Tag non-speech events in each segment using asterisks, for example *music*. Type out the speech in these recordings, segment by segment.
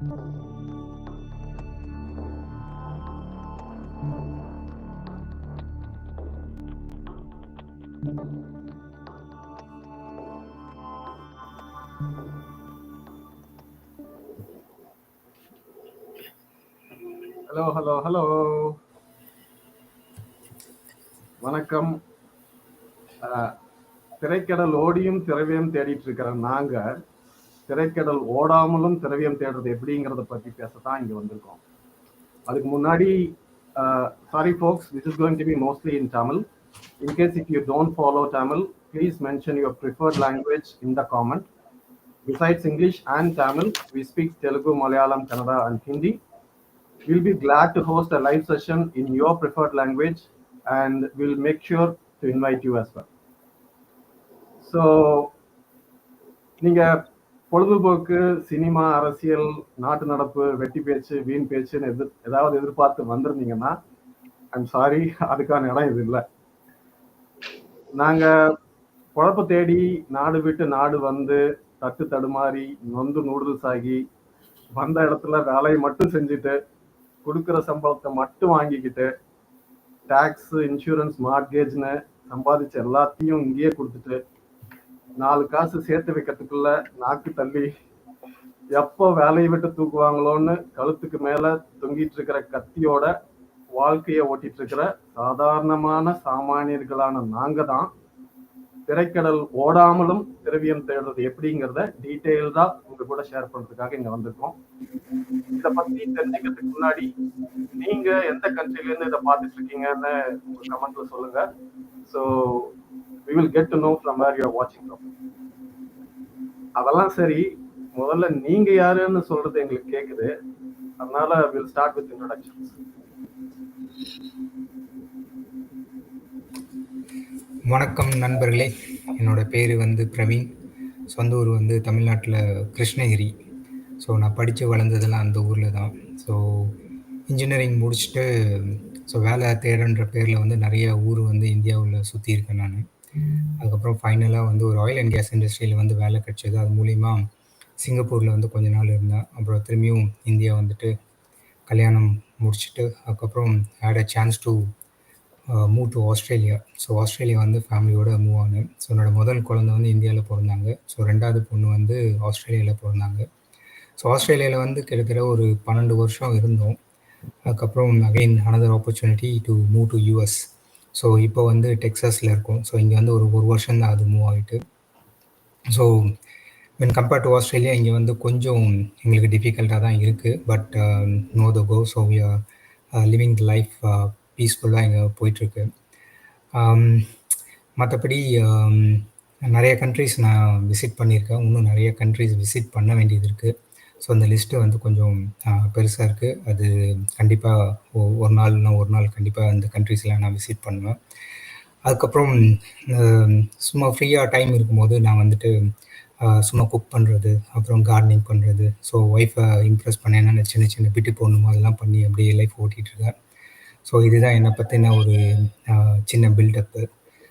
Hello hello hello வணக்கம். திரைக்கடல் ஓடியும் திரவியம் தேடிட்டு இருக்கிற நாங்க திரைக்கடல் ஓடாமலும் திரவியம் தேடுறது எப்படிங்கிறத பத்தி பேசத்தான் இங்க வந்திருக்கோம் அதுக்கு முன்னாடி sorry folks this is going to be mostly in tamil in case if you don't follow tamil please mention your preferred language in the comment besides english and tamil we speak telugu malayalam kannada and hindi we'll be glad to host a live session in your preferred language and we'll make sure to invite you as well so நீங்க பொழுதுபோக்கு cinema அரசியல் நாட்டு நடப்பு வெட்டி பேச்சு வீண் பேச்சுன்னு எதிர் ஏதாவது எதிர்பார்த்து வந்திருந்தீங்கன்னா ஐம் சாரி அதுக்கான இடம் இது இல்லை. நாங்க குழப்ப தேடி நாடு விட்டு நாடு வந்து தட்டு தடுமாறி நொந்து நூடுல்ஸ் ஆகி வந்த இடத்துல வேலையை மட்டும் செஞ்சுட்டு கொடுக்குற சம்பளத்தை மட்டும் வாங்கிக்கிட்டு டேக்ஸ் இன்சூரன்ஸ் மார்கேஜ்னு சம்பாதிச்ச எல்லாத்தையும் இங்கேயே கொடுத்துட்டு நாலு காசு சேர்த்து வைக்கிறதுக்குள்ள நாக்கு தள்ளி எப்போ வேலையை விட்டு தூக்குவாங்களோன்னு கழுத்துக்கு மேல தொங்கிட்டு இருக்கிற கத்தியோட வாழ்க்கையை ஓட்டிட்டு இருக்கிற சாதாரணமான சாமானியர்களான நாங்க தான். திரைக்கடல் ஓடாமலும் திரவியம் தேடுறது எப்படிங்கிறத டீட்டெயில்டா உங்க கூட ஷேர் பண்றதுக்காக இங்க வந்திருக்கோம். இதை பத்தி தெரிஞ்சுக்கிறதுக்கு முன்னாடி நீங்க எந்த கண்ட்ரில இருந்து இதை பார்த்துட்டு இருக்கீங்கன்னு உங்க கமெண்ட்ல சொல்லுங்க. So we will get to know from where you are வாட்சிங் ஃப்ரம் அதெல்லாம் சரி முதல்ல நீங்க யாருன்னு சொல்றது எங்களுக்கு கேக்குது. அதனால வில் ஸ்டார்ட் வித் இன்ட்ரோடக்ஷன்ஸ் வணக்கம் நண்பர்களே. என்னோட பேர் வந்து பிரவீன். சொந்த ஊர் வந்து தமிழ்நாட்டில் கிருஷ்ணகிரி. ஸோ நான் படித்து வளர்ந்ததெல்லாம் அந்த ஊரில் தான். ஸோ இன்ஜினியரிங் முடிச்சுட்டு ஸோ வேலை தேடுன்ற பேரில் வந்து நிறைய ஊர் வந்து இந்தியாவில் சுற்றி இருக்கேன் நான். அதுக்கப்புறம் ஃபைனலாக வந்து ஒரு ஆயில் அண்ட் கேஸ் இண்டஸ்ட்ரியில் வந்து வேலை கிடைச்சது. அது மூலிமா சிங்கப்பூரில் வந்து கொஞ்ச நாள் இருந்தேன். அப்புறம் திரும்பியும் இந்தியா வந்துட்டு கல்யாணம் முடிச்சுட்டு அதுக்கப்புறம் had a chance to move to Australia so Australia வந்து ஃபேமிலியோட மூவ் ஆனேன். ஸோ என்னோடய முதல் குழந்தை வந்து இந்தியாவில் பிறந்தாங்க. ஸோ ரெண்டாவது பொண்ணு வந்து ஆஸ்திரேலியாவில் பிறந்தாங்க. ஸோ ஆஸ்திரேலியாவில் வந்து கிட்டத்தட்ட ஒரு பன்னெண்டு வருஷம் இருந்தோம். அதுக்கப்புறம் again another opportunity to move to US so இப்போ வந்து டெக்ஸஸில் இருக்கும். ஸோ இங்கே வந்து ஒரு ஒரு வருஷம் தான் அது மூவ் ஆகிட்டு so when compared to Australia இங்கே வந்து கொஞ்சம் எங்களுக்கு டிஃபிகல்ட்டாக தான் இருக்குது but no the go so we are living the life பீஸ்ஃபுல்லாக இங்கே போயிட்டுருக்கு. Um, மற்றபடி um, நிறைய கண்ட்ரிஸ் நான் விசிட் பண்ணியிருக்கேன். இன்னும் நிறைய கண்ட்ரிஸ் விசிட் பண்ண வேண்டியது இருக்குது ஸோ அந்த லிஸ்ட்டு வந்து கொஞ்சம் பெருசாக இருக்குது அது கண்டிப்பாக ஒரு நாள்னா ஒரு நாள் கண்டிப்பாக அந்த கண்ட்ரிஸ்லாம் நான் விசிட் பண்ணுவேன். அதுக்கப்புறம் சும்மா ஃப்ரீயாக டைம் இருக்கும்போது நான் வந்துட்டு சும்மா குக் பண்ணுறது அப்புறம் கார்டனிங் பண்ணுறது ஸோ ஒய்ஃபை இம்ப்ரெஸ் பண்ண என்னென்ன சின்ன சின்ன பிட்டு போடணுமோ அதெல்லாம் பண்ணி அப்படியே லைஃப் ஓட்டிகிட்ருக்கேன் ஸோ இதுதான் என்னை பற்றின ஒரு சின்ன பில்டப்பு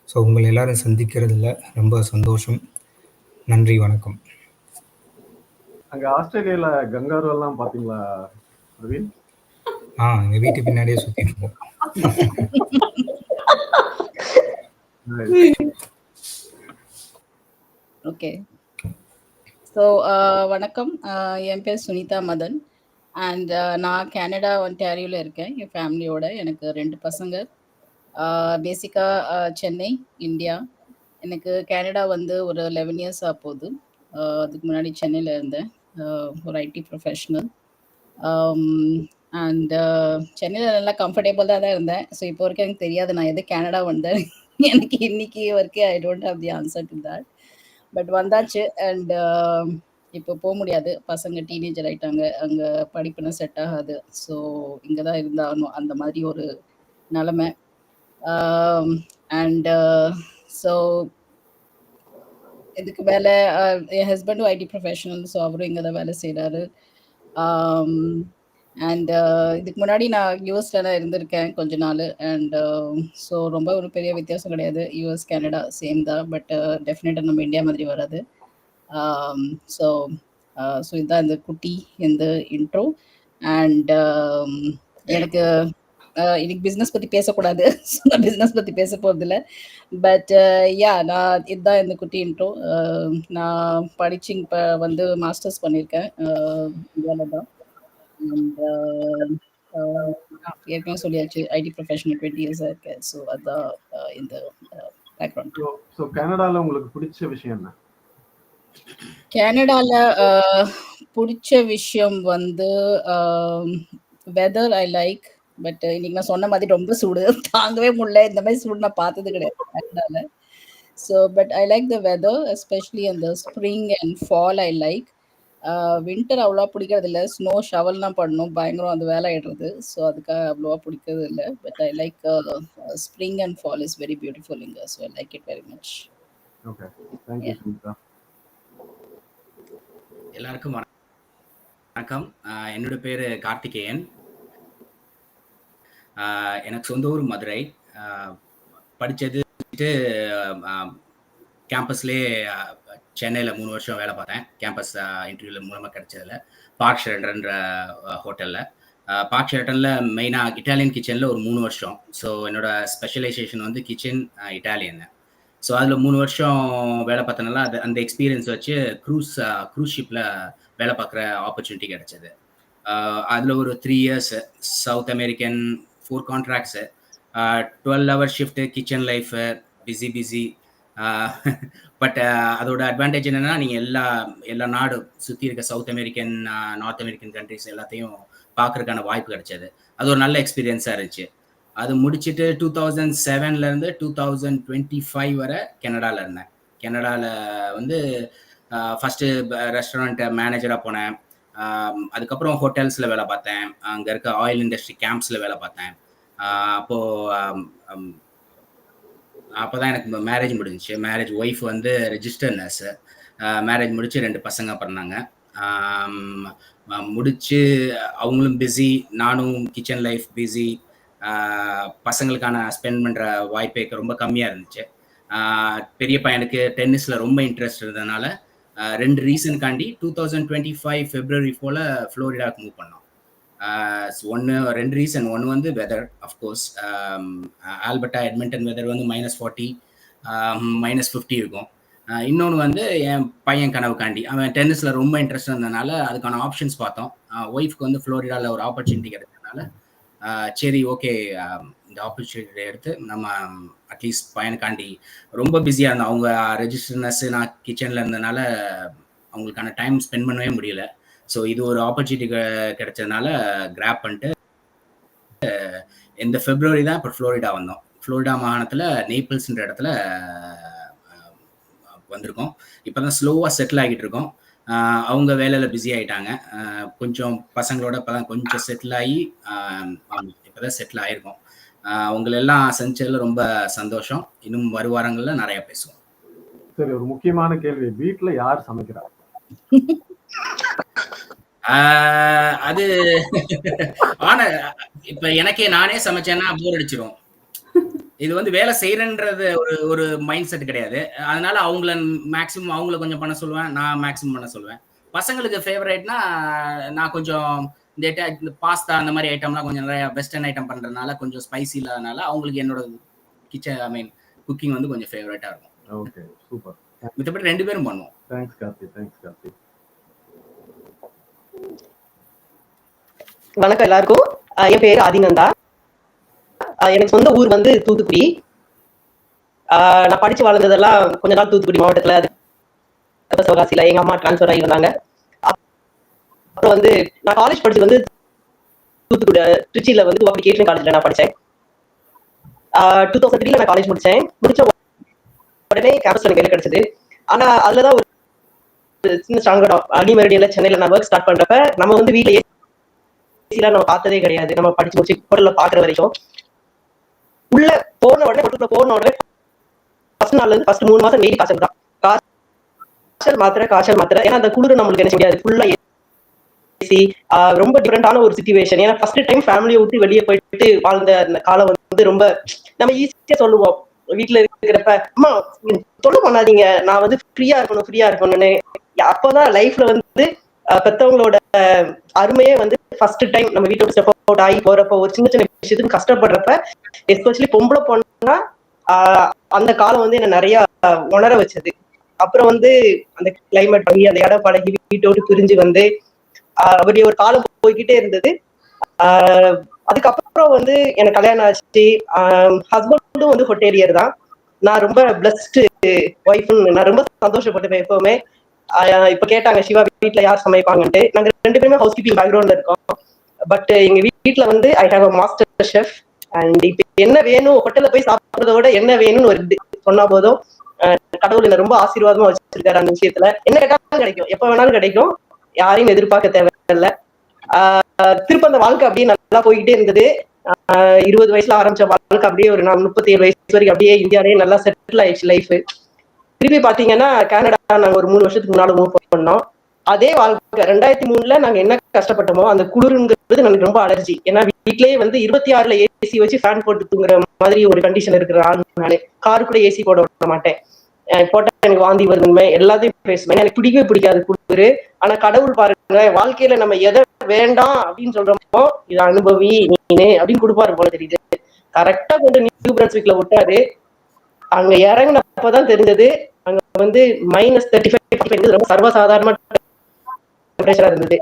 ஸோ உங்களை எல்லாரும் சந்திக்கிறதுல ரொம்ப சந்தோஷம். நன்றி வணக்கம். அங்க ஆஸ்திரேலியால கங்காரு எல்லாம் பாத்தீங்களா பிரவீன்? ஆ எங்கள் வீட்டு பின்னாடியே சுற்றிட்டு இருக்கோம் ஓகே *laughs* ஸோ வணக்கம். Uh, என் பேர் சுனிதா மதன். அண்ட் நான் கனடா ஒன்டாரியோவில் இருக்கேன். என் ஃபேமிலியோட எனக்கு ரெண்டு பசங்க. பேசிக்காக சென்னை இந்தியா. எனக்கு கனடா வந்து ஒரு லெவன் இயர்ஸ் ஆக போகுது. Uh, அதுக்கு முன்னாடி சென்னையில் இருந்தேன். Uh, ஒரு ஐடி ப்ரொஃபஷ்னல் அண்ட் சென்னையில் நல்லா கம்ஃபர்டபுள் தான் இருந்தேன். ஸோ இப்போ வரைக்கும் எனக்கு தெரியாது நான் எது கனடா வந்தேன். *laughs* எனக்கு இன்னைக்கு வரைக்கும் I don't have the answer to that but வந்தாச்சு. அண்ட் uh, இப்போ போக முடியாது. பசங்க டீனேஜர் ஆயிட்டாங்க. அங்கே படிப்புனா செட் ஆகாது. ஸோ இங்கே தான் இருந்தாகணும். அந்த மாதிரி ஒரு நிலமை. அண்ட் ஸோ இதுக்கு மேலே என் ஹஸ்பண்டும் ஐடி ப்ரொஃபஷனல் ஸோ அவரும் இங்கே தான் வேலை செய்கிறாரு அண்ட் இதுக்கு முன்னாடி நான் யூஎஸ்ல தான் இருந்திருக்கேன் கொஞ்ச நாள் அண்ட் ஸோ ரொம்ப ஒரு பெரிய வித்தியாசம் கிடையாது. யூஎஸ் கனடா சேம் தான் பட் டெஃபினட்டாக நம்ம இந்தியா மாதிரி வராது. ஸோ ஸோ இதுதான் இந்த குட்டி இந்த இன்ட்ரோ அண்ட் எனக்கு இன்னைக்கு பிஸ்னஸ் பற்றி பேசக்கூடாது. *laughs* ஸோ நான் பிஸ்னஸ் பற்றி பேச போகிறதில்ல பட் யா நான் இதுதான் இந்த குட்டி இன்ட்ரோ நான் படிச்சு இப்போ வந்து மாஸ்டர்ஸ் பண்ணியிருக்கேன் இந்தியாவில் தான் ஏற்கனவே சொல்லியாச்சு ஐடி ப்ரொஃபஷனல் டுவெண்ட்டி இயர்ஸாக இருக்கேன் ஸோ அதுதான் uh, இந்த பேக்ரவுண்ட் ஸோ கனடால உங்களுக்கு பிடிச்ச விஷயம் என்ன? கனடால பிடிச்ச விஷயம் வந்து வெதர் ஐ லைக் பட் இன்னைக்கு நான் சொன்ன மாதிரி ரொம்ப சூடு. *laughs* தாங்கவே முடியல. இந்த மாதிரி சூடு நான் பார்த்தது கிடையாது. So but I like the weather especially அந்த spring and fall I like winter அவ்வளோவா பிடிக்கிறது இல்லை. ஸ்னோ ஷவல்லாம் பண்ணணும். பயங்கரம் அந்த வேலை ஆயிடுறது. ஸோ அதுக்காக அவ்வளோவா பிடிக்கிறது இல்லை. But I like spring and fall is very beautiful இங்கே. So I like it very much எல்லாருக்கும் வண- வணக்கம். ஆஹ் என்னோட பேர் கார்த்திகேயன். எனக்கு சொந்த ஊர் மதுரை. படித்தது கேம்பஸ்லேயே சென்னையில் மூணு வருஷம் வேலை பார்த்தேன். கேம்பஸ் இன்டர்வியூவில் மூலமாக கிடைச்சதுல. பார்க் ஷெல்டர்ன்ற ஹோட்டலில். பார்க் ஷெல்டனில் மெயினாக இட்டாலியன் கிச்சனில் ஒரு மூணு வருஷம். ஸோ என்னோட ஸ்பெஷலைசேஷன் வந்து கிச்சன் இட்டாலியன் ஸோ அதில் மூணு வருஷம் வேலை பார்த்தனால அது அந்த எக்ஸ்பீரியன்ஸ் வச்சு க்ரூஸ் க்ரூஸ் ஷிப்பில் வேலை பார்க்குற ஆப்பர்ச்சுனிட்டி கிடைச்சது. அதில் ஒரு three years South American for contracts twelve hour shift kitchen life busy busy but அதோட அட்வான்டேஜ் என்னென்னா நீங்கள் எல்லா எல்லா நாடு சுற்றி இருக்க South American North American countries எல்லாத்தையும் பார்க்குறதுக்கான வாய்ப்பு கிடைச்சது. அது ஒரு நல்ல எக்ஸ்பீரியன்ஸாக இருந்துச்சு. அது முடிச்சுட்டு டூ தௌசண்ட் செவன்லேருந்து டூ தௌசண்ட் டுவெண்ட்டி ஃபைவ் வரை கனடாவில் இருந்தேன். கனடாவில் வந்து ஃபஸ்ட்டு ரெஸ்டாரண்ட்டை மேனேஜராக போனேன். அதுக்கப்புறம் ஹோட்டல்ஸில் வேலை பார்த்தேன். அங்கே இருக்க ஆயில் இண்டஸ்ட்ரி கேம்ப்ஸில் வேலை பார்த்தேன். அப்போது அப்போ தான் எனக்கு மேரேஜ் முடிஞ்சிச்சு. மேரேஜ் ஒய்ஃப் வந்து ரெஜிஸ்டர் நர்ஸு மேரேஜ் முடித்து ரெண்டு பசங்க பிறந்தாங்க. முடித்து அவங்களும் பிஸி நானும் கிச்சன் லைஃப் பிஸி பசங்களுக்கான ஸ்பெண்ட் பண்ணுற வாய்ப்பே ரொம்ப கம்மியாக இருந்துச்சு. பெரிய பையனுக்கு டென்னிஸில் ரொம்ப இன்ட்ரெஸ்ட் இருந்ததுனால ரெண்டு ரீசனுக்காண்டி two thousand twenty five February போல் ஃப்ளோரிடாவுக்கு மூவ் பண்ணோம். ஒன்று ரெண்டு ரீசன் ஒன்று வந்து weather of course Alberta Edmonton weather வந்து மைனஸ் ஃபார்ட்டி மைனஸ் ஃபிஃப்டி இருக்கும். இன்னொன்று வந்து என் பையன் கனவுக்காண்டி அவன் டென்னிஸில் ரொம்ப இன்ட்ரெஸ்ட் இருந்ததுனால அதுக்கான ஆப்ஷன்ஸ் பார்த்தோம். ஒய்ஃப்க்கு வந்து ஃப்ளோரிடாவில் ஒரு ஆப்பர்ச்சுனிட்டி கிடைச்சதுனால சரி ஓகே இந்த ஆப்பர்ச்சுனிட்டி எடுத்து நம்ம அட்லீஸ்ட் பையனுக்காண்டி ரொம்ப பிஸியாக இருந்தோம். அவங்க ரெஜிஸ்டர் நர்ஸு நான் கிச்சனில் இருந்ததுனால அவங்களுக்கான டைம் ஸ்பெண்ட் பண்ணவே முடியல. ஸோ இது ஒரு ஆப்பர்ச்சுனிட்டி கிடைச்சதுனால கிராப் பண்ணிட்டு இந்த ஃபெப்ரவரி தான் இப்போ ஃப்ளோரிடா வந்தோம். ஃப்ளோரிடா மாகாணத்தில் நேபிள்ஸ்ன்ற இடத்துல வந்திருக்கோம். இப்போ தான் ஸ்லோவாக செட்டில் ஆகிட்டு இருக்கோம். அவங்க வேலையில் பிஸி ஆகிட்டாங்க கொஞ்சம் பசங்களோட இப்போ தான் கொஞ்சம் செட்டில் ஆகி இப்போ தான் செட்டில் ஆகிருக்கோம் அவங்களெல்லாம் செஞ்சதில் ரொம்ப சந்தோஷம். இன்னும் வருவாரங்களில் நிறையா பேசுவோம். சரி ஒரு முக்கியமான கேள்வி. வீட்ல யார் சமைக்கிறா? ஆஹ் அது ஆனா இப்ப எனக்கே நானே சமைச்சேன்னா போர் அடிச்சிரும். இது வந்து வேலை செய்யறன்றது ஒரு ஒரு மைண்ட் செட் கிடையாது. அதனால அவங்கள மேக்சிமம் அவங்கள கொஞ்சம் பண்ண சொல்லுவேன். நான் மேக்சிமம் பண்ண சொல்லுவேன். பசங்களுக்கு ஃபேவரேட்னா நான் கொஞ்சம் இந்த பாஸ்தா அந்த மாதிரி ஐட்டம்லாம் கொஞ்சம் நிறைய வெஸ்டர்ன் ஐட்டம் பண்றதுனால கொஞ்சம் ஸ்பைசி இல்லாதனால அவங்களுக்கு என்னோட கிச்சன் ஐ மீன் குக்கிங் வந்து கொஞ்சம் ஃபேவரேட்டா இருக்கும். ஓகே சூப்பர் மித்தபடி ரெண்டு பேரும் பண்ணுவோம். தேங்க்ஸ் கார்த்தி தேங்க்ஸ் கார்த்தி வணக்கம் எல்லாருக்கும். என் பேரு ஆதினந்தா அஹ் எனக்கு சொந்த ஊர் வந்து தூத்துக்குடி. நான் படிச்சு வளர்ந்ததெல்லாம் கொஞ்ச நாள் தூத்துக்குடி மாவட்டத்துல அது சிவகாசியில எங்க அம்மா டிரான்ஸ்ஃபர் ஆகி வந்தாங்க. அப்புறம் வந்து நான் காலேஜ் படிச்சது வந்து தூத்துக்குடி திருச்சியில வந்து தூத்துக்குடி கேட்ரிங் காலேஜ்ல நான் படிச்சேன். டூ தௌசண்ட் த்ரீல நான் காலேஜ் முடிச்சேன். முடிச்ச உடனே கேம்பஸ் எனக்கு வேலை கிடைச்சது. ஆனா அதுலதான் ஒரு சின்ன சங்கடம் அடி மெரிடியன்ல சென்னையில நான் ஒர்க் ஸ்டார்ட் பண்றப்ப நம்ம வந்து வீட்டுல ஏசிலாம் நம்ம பார்த்ததே கிடையாது. நம்ம படிச்சு முடிச்சு ஹோட்டல்ல பாக்குற வரைக்கும். உள்ள போன உடனே ஹோட்டல்ல போன உடனே ஃபர்ஸ்ட் நாள்ல இருந்து ஃபர்ஸ்ட் மூணு மாசம் வெயில் காய்ச்சல் தான். காய்ச்சல் மாத்திரை காய்ச்சல் மாத்திரை. ஏன்னா அந்த குளிர் நம்மளுக்கு என்ன செய்ய முடியாது. ஃபுல்லா பேசி ரொம்ப டிஃப்ரெண்டான ஒரு சுச்சுவேஷன் ஏன்னா ஃபர்ஸ்ட் டைம் ஃபேமிலியை விட்டு வெளியே போயிட்டு வாழ்ந்த அந்த காலம் வந்து ரொம்ப நம்ம ஈஸியா சொல்லுவோம். வீட்டுல இருக்கிறப்ப அம்மா தொல்லை பண்ணாதீங்க. நான் வந்து ஃப்ரீயா இருக்கணும் ஃப்ரீயா இருக்கணும்னு. அப்போதான் லைஃப்ல வந்து பெத்தவங்களோட அருமையே வந்து ஃபர்ஸ்ட் டைம் நம்ம வீட்டோட ஸ்டெப் அவுட் ஆகி போறப்போ ஒரு சின்ன சின்ன விஷயத்துக்கு கஷ்டப்படுறப்ப எஸ்பெஷலி பொம்பளை பொண்ணுன்னா அந்த காலம் வந்து என்ன நிறைய உணர வச்சது. அப்புறம் வந்து அந்த கிளைமேட் பண்ணி அந்த இடம் பழகி வீட்டோடு பிரிஞ்சு வந்து அப்படி ஒரு காலம் போய்கிட்டே இருந்தது. ஆஹ் அதுக்கப்புறம் வந்து எனக்கு கல்யாணம் ஆச்சு. ஹஸ்பண்டும் வந்து ஹோட்டேலியர் தான். நான் ரொம்ப பிளஸ்டு ஒய்ஃப்னு நான் ரொம்ப சந்தோஷப்பட்டுப்பேன் எப்பவுமே. இப்ப கேட்டாங்க சிவா வீட்டுல யார் சமைப்பாங்கன்ட்டு? நாங்க ரெண்டு பேருமே ஹவுஸ் கீப்பிங் பேக்ரவுண்ட்ல இருக்கோம். பட் எங்க வீட்டுல வந்து I have a master chef and இப்ப என்ன வேணும் ஹோட்டல்ல போய் சாப்பிடுறத விட என்ன வேணும்னு ஒரு இது சொன்னா போதும். கடவுள் என்ன ரொம்ப ஆசீர்வாதமா வச்சிருக்காரு அந்த விஷயத்துல. என்ன கேட்டாலும் கிடைக்கும். எப்ப வேணாலும் கிடைக்கும். யாரையும் எதிர்பார்க்க தேவையில்ல. ஆஹ் திருப்ப அந்த வாழ்க்கை அப்படியே நல்லா போய்கிட்டே இருந்தது. ஆஹ் இருபது வயசுல ஆரம்பிச்ச வாழ்க்கை அப்படியே ஒரு நான் முப்பத்தி ஏழு வயசு வரைக்கும் அப்படியே இந்தியாவிலேயே நல்லா செட்டில் ஆயிடுச்சு லைஃப் திருப்பி பாத்தீங்கன்னா கனடா நாங்க ஒரு மூணு வருஷத்துக்கு முன்னாடி மூவ் பண்ணோம். அதே வாழ்க்கை ரெண்டாயிரத்தி மூணுல நாங்க என்ன கஷ்டப்பட்டோமோ அந்த குளிருங்கிறது எனக்கு ரொம்ப அலர்ஜி. ஏன்னா வீட்லயே வந்து இருபத்தி ஆறுல ஏசி வச்சு ஃபேன் போட்டு தூங்குற மாதிரி ஒரு கண்டிஷன் இருக்கிற ஆள் நானு காருக்குள்ள கூட ஏசி போட விட மாட்டேன். போட்டா எனக்கு வாந்தி வருதுமே எல்லாத்தையும் பேசுவேன். எனக்கு பிடிக்கவே பிடிக்காது குளிரு. ஆனா கடவுள் பாருங்க வாழ்க்கையில நம்ம எதை வேண்டாம் அப்படின்னு சொல்றோமோ இதை அனுபவி நீனு அப்படின்னு கொடுப்பாரு போல தெரியுது. கரெக்டா கொண்டு நியூ பிரான்ஸ்விக்ல விட்டாரு அங்க இறங்கினப்பதான் தெரிஞ்சது. அங்க வந்து மைனஸ் தேர்ட்டி ஃபைவ் ரொம்ப சர்வசாதாரணமா டெம்பரேச்சரா இருந்தது.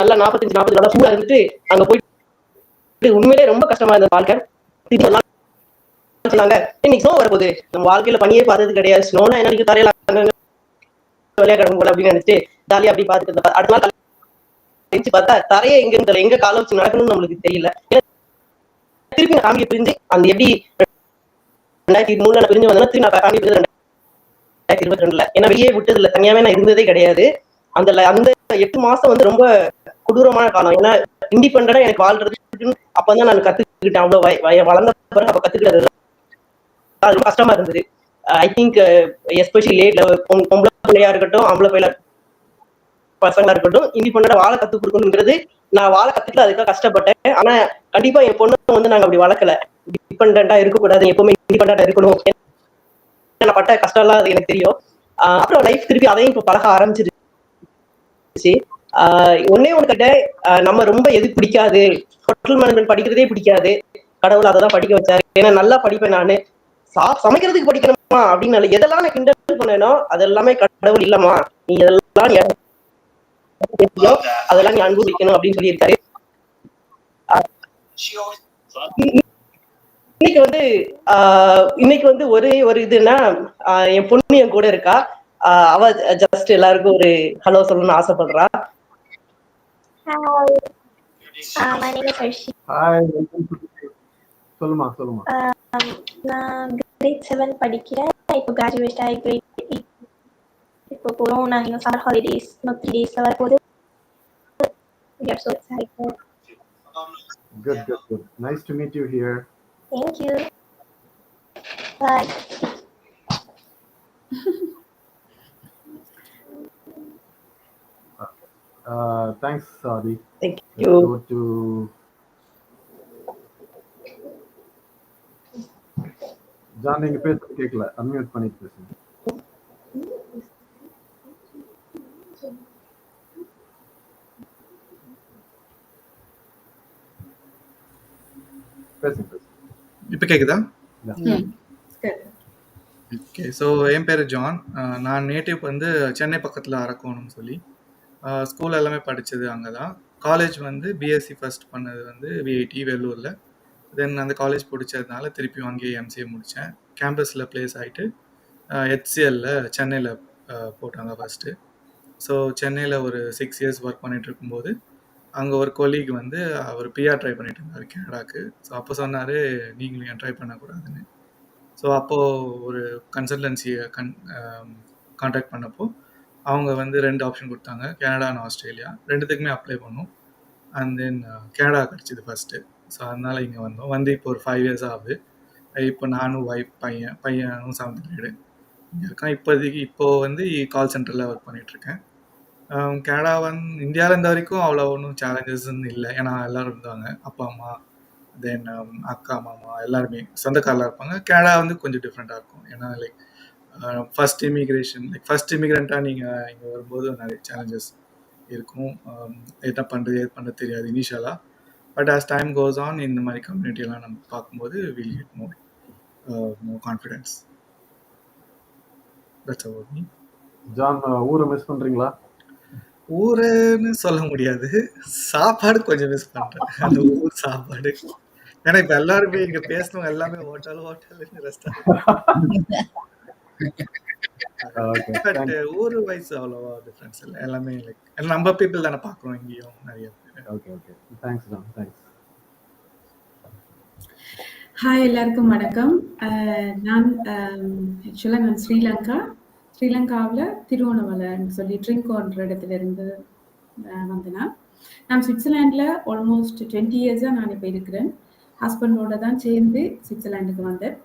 நல்லா நாற்பத்தஞ்சு நாற்பது நல்லா சூடா இருந்துட்டு அங்க போயிட்டு உண்மையிலே ரொம்ப கஷ்டமா இருந்தது வாழ்க்கை. சொன்னாங்க. இன்னைக்கு ஸ்னோ வரப்போகுது. நம்ம வாழ்க்கையில பனியே பார்த்தது கிடையாது. ஸ்னோனா என்ன தரையில அங்கங்க விளையா கிடக்கும் போல அப்படின்னு நினைச்சு ஜாலியா அப்படி பார்த்துட்டு அடுத்த நாள் எழுந்து பார்த்தா தரையை எங்க இருந்து எங்க கால வச்சு நடக்கணும்னு நம்மளுக்கு தெரியல. திருப்பி நான் பிரிஞ்சு அந்த எப்படி ரெண்டாயிரத்தி மூணுல நான் பிரிஞ்சு வந்தேன்னா திருப்பி நான் ஃபேமிலி ரெண்டாயிரத்தி இருபத்தி ரெண்டுல. ஏன்னா வெளியே விட்டதுல தனியாவே நான் இருந்ததே கிடையாது. அந்த அந்த எட்டு மாசம் வந்து ரொம்ப கொடூரமான காலம். ஏன்னா இண்டிபெண்டா எனக்கு வாழ்றது அப்பதான் நான் கத்துக்கிட்டேன். அவ்வளவு வய- வய- வளர்ந்த பிறகு அப்ப கத்துக்கிட்டது அது ரொம்ப கஷ்டமா இருந்தது. ஐ திங்க் எஸ்பெஷலி லேட்ல பொம்பளை பிள்ளையா இருக்கட்டும் ஆம்பளை பிள்ளை பசங்களா இருக்கட்டும் இன்டிபெண்ட்டாக வாழை கத்து கொடுக்கணுங்கிறது நான் வாழை கத்துக்கல அதுக்காக கஷ்டப்பட்டேன். ஆனா கண்டிப்பா என் பொண்ணு வந்து நாங்க அப்படி வளர்க்கல. டிபெண்டா இருக்கக்கூடாது எப்பவுமே இண்டிபெண்டா இருக்கணும். நான் பட்ட கஷ்டம் எல்லாம் அது எனக்கு தெரியும். அப்புறம் லைஃப் திருப்பி அதையும் இப்ப பழக ஆரம்பிச்சிருச்சு. ஒன்னே ஒண்ணே ஒண்ணு கிட்ட நம்ம ரொம்ப எது பிடிக்காது. ஹோட்டல் மேனேஜ்மெண்ட் படிக்கிறதே பிடிக்காது. கடவுள் அதை தான் படிக்க வச்சாரு. ஏன்னா நல்லா படிப்பேன் நானு. சா சமைக்கிறதுக்கு படிக்கணுமா? அப்படின்னு. எதெல்லாம் நான் கிண்டல் பண்ணேனோ அதெல்லாமே கடவுள் இல்லம்மா. நீ தெரியும், அதெல்லாம் நீ அனுபவிக்கணும் அப்படின்னு சொல்லியிருக்காரு. இன்னைக்கு வந்து ஆஹ் இன்னைக்கு வந்து ஒரே ஒரு இதுன்னா என் பொண்ணு என் கூட இருக்கா. அவ ஜஸ்ட் எல்லாருக்கும் ஒரு ஹலோ சொல்லணும்னு ஆசைப்படுறா. சொல்லுமா சொல்லுமா. நான் கிரேட் செவன் படிக்கிறேன் இப்போ கிராஜுவேட் ஆகி கிரேட் எயிட் இப்போ போகிறோம் நாங்கள் இன்னும் சம்மர் ஹாலிடேஸ் இன்னும் த்ரீ டேஸில் வரப்போகுது We are so excited. Good good good nice to meet you here Thank you. Bye. Thanks sorry thank you go to John நீங்க பேசுறது கேட்கல அன்மியூட் பண்ணிட்டு பேசுங்க. இப்போ கேக்குதா. ஓகே ஸோ என் பேர் ஜான். நான் நேட்டிவ் வந்து சென்னை பக்கத்தில் அரக்கோணம் சொல்லி ஸ்கூல் எல்லாமே படித்தது அங்கே தான் காலேஜ் வந்து பிஎஸ்சி ஃபர்ஸ்ட் பண்ணது வந்து விஐடி வெள்ளூரில். தென் அந்த காலேஜ் பிடிச்சதுனால திருப்பியும் அங்கேயே எம்சிஏ முடித்தேன் கேம்பஸில் ப்ளேஸ் ஆகிட்டு ஹெச்சிஎல்ல சென்னையில் போட்டாங்க ஃபஸ்ட்டு ஸோ சென்னையில் ஒரு சிக்ஸ் இயர்ஸ் ஒர்க் பண்ணிகிட்டு இருக்கும்போது அங்கே ஒரு கொலீக் வந்து அவர் பிஆர் ட்ரை பண்ணிட்டு இருந்தார் கனடாக்கு ஸோ அப்போ சொன்னார் நீங்களும் ஏன் ட்ரை பண்ணக்கூடாதுன்னு? ஸோ அப்போது ஒரு கன்சல்டன்சியை கன் காண்டாக்ட் பண்ணப்போ அவங்க வந்து ரெண்டு ஆப்ஷன் கொடுத்தாங்க. கனடா அண்ட் ஆஸ்திரேலியா ரெண்டுத்துக்குமே அப்ளை பண்ணோம். அண்ட் தென் கனடா கிடச்சிது ஃபஸ்ட்டு ஸோ அதனால் இங்கே வந்தோம். வந்து இப்போ ஒரு ஃபைவ் இயர்ஸ் ஆகுது. இப்போ நானும் ஒய்ஃப் பையன் பையனும் செவன்த் கிரேடு இங்கே இருக்கான் இப்போதைக்கு இப்போது வந்து கால் சென்டரில் ஒர்க் பண்ணிகிட்ருக்கேன் கனடா வந்து இந்தியாவில் இருந்த வரைக்கும் அவ்வளோ ஒன்றும் சேலஞ்சஸ்ன்னு இல்லை. ஏன்னா எல்லோரும் இருந்தாங்க. அப்பா அம்மா தென் அக்கா மாமா எல்லாருமே சொந்தக்காரில் இருப்பாங்க. கனடா வந்து கொஞ்சம் டிஃப்ரெண்ட்டாக இருக்கும். ஏன்னா like first immigration like first இமிக்ரெண்ட்டாக நீங்கள் இங்கே வரும்போது நிறைய சேலஞ்சஸ் இருக்கும். என்ன பண்ணுறது ஏது பண்ண தெரியாது இனிஷியலாக but as time goes on இந்த மாதிரி கம்யூனிட்டியெல்லாம் நம்ம பார்க்கும்போது will get more more confidence that's about me. John ஊரை மிஸ் பண்றீங்களா? ஊருன்னு சொல்ல முடியாது. சாப்பாடு கொஞ்சம் மிஸ் பண்றேன். அந்த ஊர் சாப்பாடு. ஏன்னா இப்ப எல்லாருமே இங்க பேசணும் எல்லாமே ஹோட்டல் ஹோட்டல் ரெஸ்டாரண்ட் பட் ஊர் வைஸ் அவ்வளோவா டிஃப்ரென்ஸ் இல்லை. எல்லாமே லைக் நம்ம பீப்புள் தானே பார்க்குறோம் இங்கேயும் நிறைய. Okay okay thanks thanks hi எல்லாருக்கும் வணக்கம். நான் ஆக்சுவலாக நான் ஸ்ரீலங்கா ஸ்ரீலங்காவில் திருவோணமலைன்னு சொல்லி ட்ரிங்கோன்ற இடத்துல இருந்து வந்தேனா. நான் சுவிட்சர்லாண்டில் ஆல்மோஸ்ட் டுவெண்ட்டி இயர்ஸாக நான் இப்போ இருக்கிறேன். ஹஸ்பண்டோட தான் சேர்ந்து சுவிட்சர்லாண்டுக்கு வந்தேன்.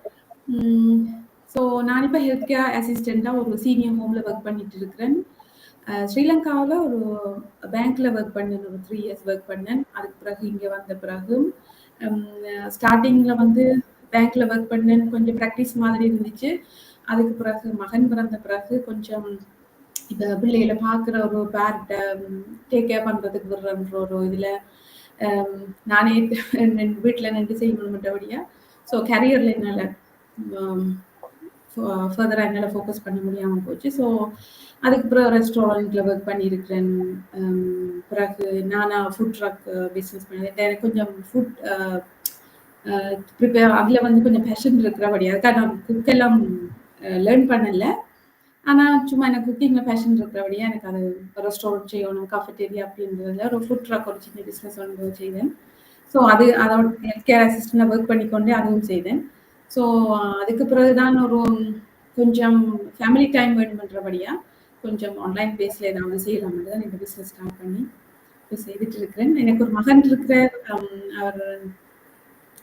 ஸோ நான் இப்போ ஹெல்த் கேர் அசிஸ்டண்ட்டாக ஒரு சீனியர் ஹோமில் ஒர்க் பண்ணிட்டு இருக்கிறேன். ஸ்ரீலங்காவில் ஒரு பேங்க்கில் ஒர்க் பண்ணேன் ஒரு த்ரீ இயர்ஸ் ஒர்க் பண்ணேன். அதுக்கு பிறகு இங்கே வந்த பிறகு ஸ்டார்டிங்கில் வந்து பேங்க்கில் ஒர்க் பண்ணேன். கொஞ்சம் ப்ராக்டிஸ் மாதிரி இருந்துச்சு. அதுக்கு பிறகு மகன் பிறந்த பிறகு கொஞ்சம் இப்போ பிள்ளைகளை பார்க்குற ஒரு பேர்ட்ட டேக் கேர் பண்ணுறதுக்கு விடுறன்ற ஒரு இதில் நானே *laughs* வீட்டில் நின்று செய்யணும் மற்றபடியாக ஸோ கரியரில் என்னால் ஃபர்தராக என்னால் ஃபோக்கஸ் பண்ண முடியாமல் போச்சு. ஸோ அதுக்கப்புறம் ரெஸ்டாரண்ட்டில் ஒர்க் பண்ணியிருக்கிறேன் பிறகு நானா ஃபுட் ட்ரக் பிஸ்னஸ் பண்ணேன். எனக்கு கொஞ்சம் ஃபுட் ப்ரிப்பேர் அதில் வந்து கொஞ்சம் பேஷன் இருக்கிறபடியா அதுக்காக நான் குக்கெல்லாம் லேர்ன் uh, பண்ணல. ஆனால் சும்மா எனக்கு குக்கிங்கில் பேஷன் இருக்கிறபடியா எனக்கு அது ரெஸ்டாரண்ட் செய்யணும் காஃபெட்டேரியா அப்படின்றதுல ஒரு ஃபுட் ட்ரக் ஒரு சின்ன பிஸ்னஸ் ஒன்று செய்தேன். ஸோ அது அதோட ஹெல்த் கேர் அசிஸ்டண்டாக ஒர்க் பண்ணிக்கொண்டே அதுவும் செய்தேன். ஸோ uh, அதுக்கு பிறகு தான் ஒரு கொஞ்சம் ஃபேமிலி டைம் வேணும் பண்ணுறபடியா கொஞ்சம் ஆன்லைன் பேஸில் ஏதாவது செய்யலாம்னு தான் இந்த பிஸ்னஸ் ஸ்டார்ட் பண்ணி இப்போ செய்துட்டு இருக்கிறேன். எனக்கு ஒரு மகன் இருக்கிறார். அவர்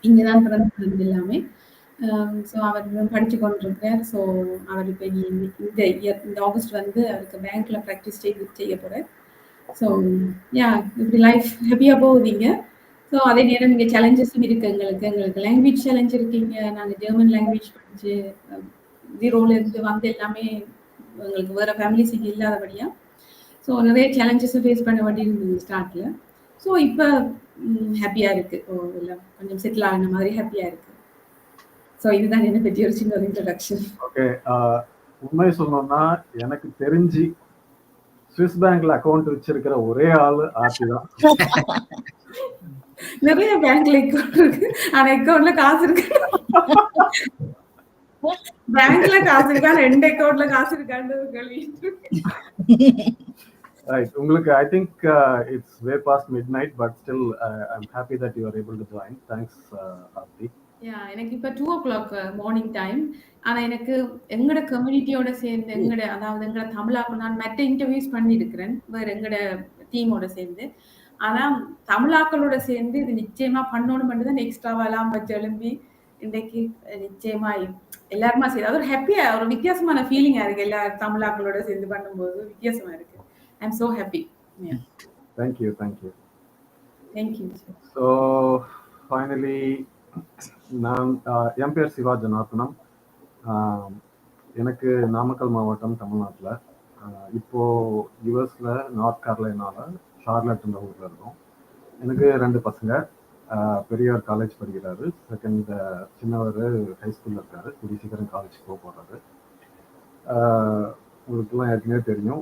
இங்கே தான் பிறந்தது எல்லாமே. ஸோ அவர் படித்து கொண்டிருக்கிறார். ஸோ அவர் இப்போ இந்த இயர் இந்த ஆகஸ்ட் வந்து அவருக்கு பேங்க்கில் ப்ராக்டிஸ் செய்து செய்ய போகிறார் ஸோ யா இப்படி லைஃப் ஹாப்பியாக போகுதீங்க ஸோ அதே நேரம் இங்கே சேலஞ்சஸும் இருக்குது எங்களுக்கு. எங்களுக்கு லாங்குவேஜ் சேலஞ்ச் இருக்கீங்க நாங்கள் ஜெர்மன் லாங்குவேஜ் படித்து ஜீரோலேருந்து வந்து எல்லாமே எங்களுக்கு வேறு ஃபேமிலிஸ் இங்கே இல்லாதபடியாக ஸோ நிறைய சேலஞ்சஸை ஃபேஸ் பண்ண வேண்டி இருந்தது ஸ்டார்ட்டில் ஸோ இப்போ ஹாப்பியாக இருக்குது ஓ எல்லாம் கொஞ்சம் செட்டில் ஆகின மாதிரி ஹாப்பியாக இருக்குது ஸோ இதுதான் என்னை பற்றி ஒரு சின்ன ஒரு இன்ட்ரடக்ஷன் ஓகே உண்மை சொல்லணும்னா எனக்கு தெரிஞ்சு சுவிஸ் பேங்க்ல அக்கௌண்ட் வச்சிருக்கிற ஒரே ஆளு ஆர்த்தி தான். *laughs* நிறைய பேங்க்ல அக்கௌண்ட் இருக்கு. ஆனா அக்கௌண்ட்ல காசு இருக்கு பேங்க்ல காசு இருக்கா? ரெண்டு அக்கௌண்ட்ல காசு இருக்கான்னு கேள்வி. ரைட் உங்களுக்கு I think it's way past midnight but still I am happy that you are able to join thanks Aarthi yeah எனக்கு இப்ப two o'clock morning time ஆனா எனக்கு எங்கட கம்யூனிட்டியோட சேர்ந்து எங்கட அதாவது எங்கட தமிழாக்கு நான் மற்ற இன்டர்வியூஸ் பண்ணியிருக்கிறேன் வேற எங்கட டீமோட சேர்ந்து. ஆனா தமிழாக்களோட சேர்ந்து இது நிச்சயமா பண்ணணும் தான் எக்ஸ்ட்ராவா எல்லாம் வச்சு எழும்பி இன்றைக்கு நிச்சயமா எல்லாருமா சேர்ந்து அது ஒரு ஹாப்பியா ஒரு வித்தியாசமான ஃபீலிங்கா இருக்கு. எல்லா தமிழாக்களோட சேர்ந்து பண்ணும்போது வித்தியாசமா இருக்கு. I am so happy thank you thank you thank you so finally நான் uh, என் பேர் சிவா ஜனார்த்தனம் எனக்கு நாமக்கல் மாவட்டம் தமிழ்நாட்டில். இப்போ யூஎஸ்ல நார்த் கேரளைனால ஷார்லட்ன்ற ஊரில் இருக்கோம். எனக்கு ரெண்டு பசங்க. பெரியார் பெரியவர் காலேஜ் படிக்கிறாரு செகண்ட் சின்னவர் ஹை ஸ்கூலில் இருக்காரு. கூடிய சீக்கிரம் காலேஜ் போக போகிறாரு உங்களுக்குலாம் ஏற்கனவே தெரியும்.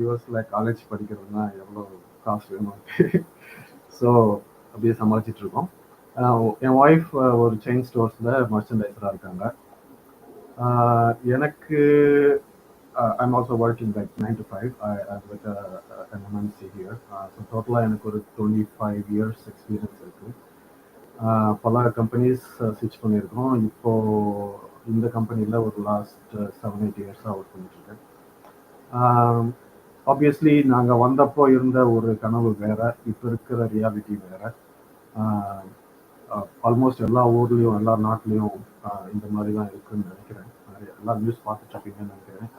யூஎஸில் காலேஜ் படிக்கிறதுனா எவ்வளோ காசு வேணும் ஸோ அப்படியே சமாளிச்சிட்டு இருக்கோம். என் ஒய்ஃப் ஒரு செயின் ஸ்டோர்ஸில் மர்ச்சன்டைசராக இருக்காங்க. எனக்கு I'm also working like nine to five with MNC here so டோட்டலாக எனக்கு ஒரு டுவெண்ட்டி ஃபைவ் இயர்ஸ் எக்ஸ்பீரியன்ஸ் இருக்குது பல கம்பெனிஸ் ஸ்விட்ச் uh, பண்ணியிருக்கோம் இப்போது இந்த கம்பெனியில் ஒரு லாஸ்ட் செவன் எயிட் இயர்ஸாக ஒர்க் பண்ணிட்டுருக்கேன். Um, ஆப்வியஸ்லி நாங்கள் வந்தப்போ இருந்த ஒரு கனவு வேறு இப்போ இருக்கிற ரியாலிட்டி வேறு. ஆல்மோஸ்ட் எல்லா ஊர்லேயும் எல்லா நாட்டிலையும் uh, இந்த மாதிரி தான் இருக்குன்னு நினைக்கிறேன். எல்லாம் எல்லா நியூஸ் பார்த்துட்டு இருக்கீங்கன்னு நினைக்கிறேன்.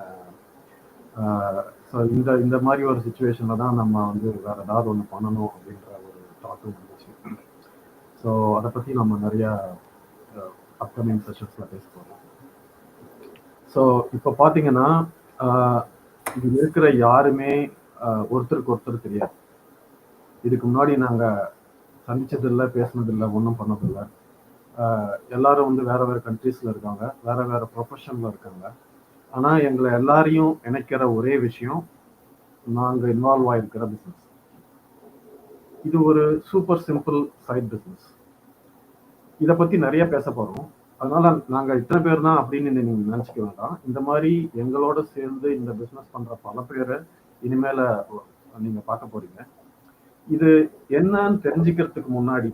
ஸோ இந்த இந்த மாதிரி ஒரு சுச்சுவேஷனில் தான் நம்ம வந்து வேற ஏதாவது ஒன்று பண்ணணும் அப்படின்ற ஒரு தாட்டும் வந்துச்சு. ஸோ அதை பற்றி நம்ம நிறைய அப்கமிங் செஷன்ஸில் பேச போகிறோம் ஸோ இப்போ பார்த்தீங்கன்னா இது இருக்கிற யாருமே ஒருத்தருக்கு ஒருத்தர் தெரியாது. இதுக்கு முன்னாடி நாங்கள் சந்திச்சதில்லை பேசினதில்லை ஒன்றும் பண்ணதில்லை. எல்லாரும் வந்து வேற வேற கண்ட்ரீஸ்ல இருக்காங்க வேற வேற ப்ரொஃபஷன்ல இருக்காங்க. ஆனா எங்களை எல்லாரையும் இணைக்கிற ஒரே விஷயம் நாங்கள் இன்வால்வ் ஆயிருக்கிற பிஸ்னஸ் இது ஒரு சூப்பர் சிம்பிள் சைட் பிஸ்னஸ் இதை பத்தி நிறைய பேச போகிறோம் அதனால நாங்கள் இத்தனை பேர் தான் அப்படின்னு நீங்கள் நினைச்சுக்க வேண்டாம். இந்த மாதிரி எங்களோட சேர்ந்து இந்த பிஸ்னஸ் பண்ணுற பல பேரை இனிமேல நீங்கள் பார்க்க போறீங்க. இது என்னன்னு தெரிஞ்சுக்கிறதுக்கு முன்னாடி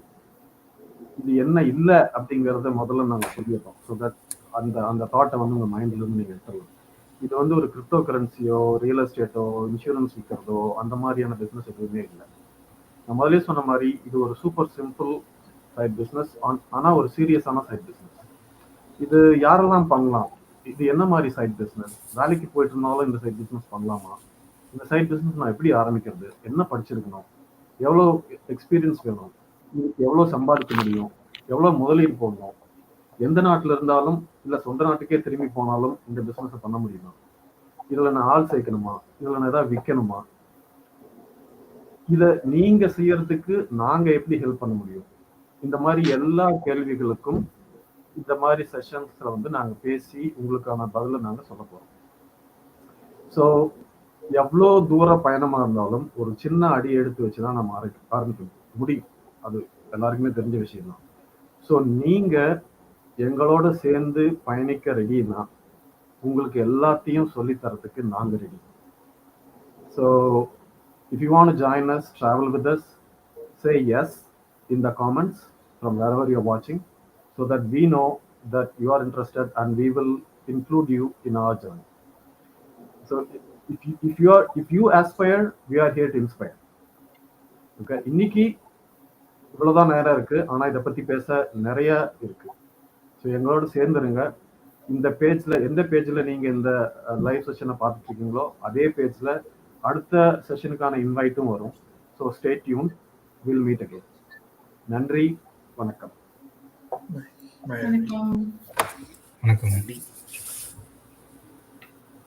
இது என்ன இல்லை அப்படிங்கிறத முதல்ல நாங்கள் சொல்லிடுறோம். ஸோ தட் அந்த அந்த தாட்டை வந்து உங்கள் மைண்ட்லேருந்து நீங்கள் எடுத்துடலாம். இது வந்து ஒரு கிரிப்டோ கரன்சியோ ரியல் எஸ்டேட்டோ இன்சூரன்ஸ் விற்கிறதோ அந்த மாதிரியான பிஸ்னஸ் எதுவுமே இல்லை. நான் முதலே சொன்ன மாதிரி இது ஒரு சூப்பர் சிம்பிள் சைட் பிஸ்னஸ் ஆனால் ஒரு சீரியஸான சைட் பிஸ்னஸ் இது யாரெல்லாம் பண்ணலாம்? இது என்ன மாதிரி சைட் பிஸ்னஸ் வேலைக்கு போயிட்டு இருந்தாலும் இந்த சைட் பிஸ்னஸ் பண்ணலாமா? இந்த சைட் பிஸ்னஸ் நான் எப்படி ஆரம்பிக்கிறது? என்ன படிச்சிருக்கணும்? எவ்வளோ எக்ஸ்பீரியன்ஸ் வேணும்? இதுக்கு எவ்வளோ சம்பாதிக்க முடியும்? எவ்வளோ முதலீடு போடணும்? எந்த நாட்டில் இருந்தாலும் இல்லை சொந்த நாட்டுக்கே திரும்பி போனாலும் இந்த பிஸ்னஸை பண்ண முடியுமா? இதில் நான் ஆள் சேர்க்கணுமா? இதில் நான் ஏதாவது விற்கணுமா இதை நீங்க செய்யறதுக்கு நாங்க எப்படி ஹெல்ப் பண்ண முடியும்? இந்த மாதிரி எல்லா கேள்விகளுக்கும் இந்த மாதிரி செஷன்ஸ்ல வந்து நாங்க பேசி உங்களுக்கான பதில நாங்க சொல்ல போறோம். ஸோ எவ்வளோ தூர பயணமா இருந்தாலும் ஒரு சின்ன அடி எடுத்து வச்சுதான் நம்ம ஆரம்பி ஆரம்பிக்க முடியும். அது எல்லாருக்குமே தெரிஞ்ச விஷயம் தான் ஸோ நீங்க எங்களோட சேர்ந்து பயணிக்க ரெடினா உங்களுக்கு எல்லாத்தையும் சொல்லித்தரத்துக்கு நாங்கள் ready so if you want join us travel with us say yes in the comments from where ever you're வாட்சிங் so that we know that you are interested and we will include you in our journey so if you if you are if you aspire we are here to inspire okay இன்னைக்கு இவ்வளவுதான் நேரம் இருக்கு. ஆனா இதை பத்தி பேச நிறைய இருக்கு. ஸோ எங்களோட சேர்ந்துருங்க. இந்த பேஜ்ல எந்த பேஜ்ல நீங்க இந்த லைவ் செஷனை பார்த்துட்டு இருக்கீங்களோ அதே பேஜ்ல அடுத்த செஷனுக்கான இன்வைட்டும் வரும். So stay tuned will meet again நன்றி. வணக்கம். வணக்கம். நன்றி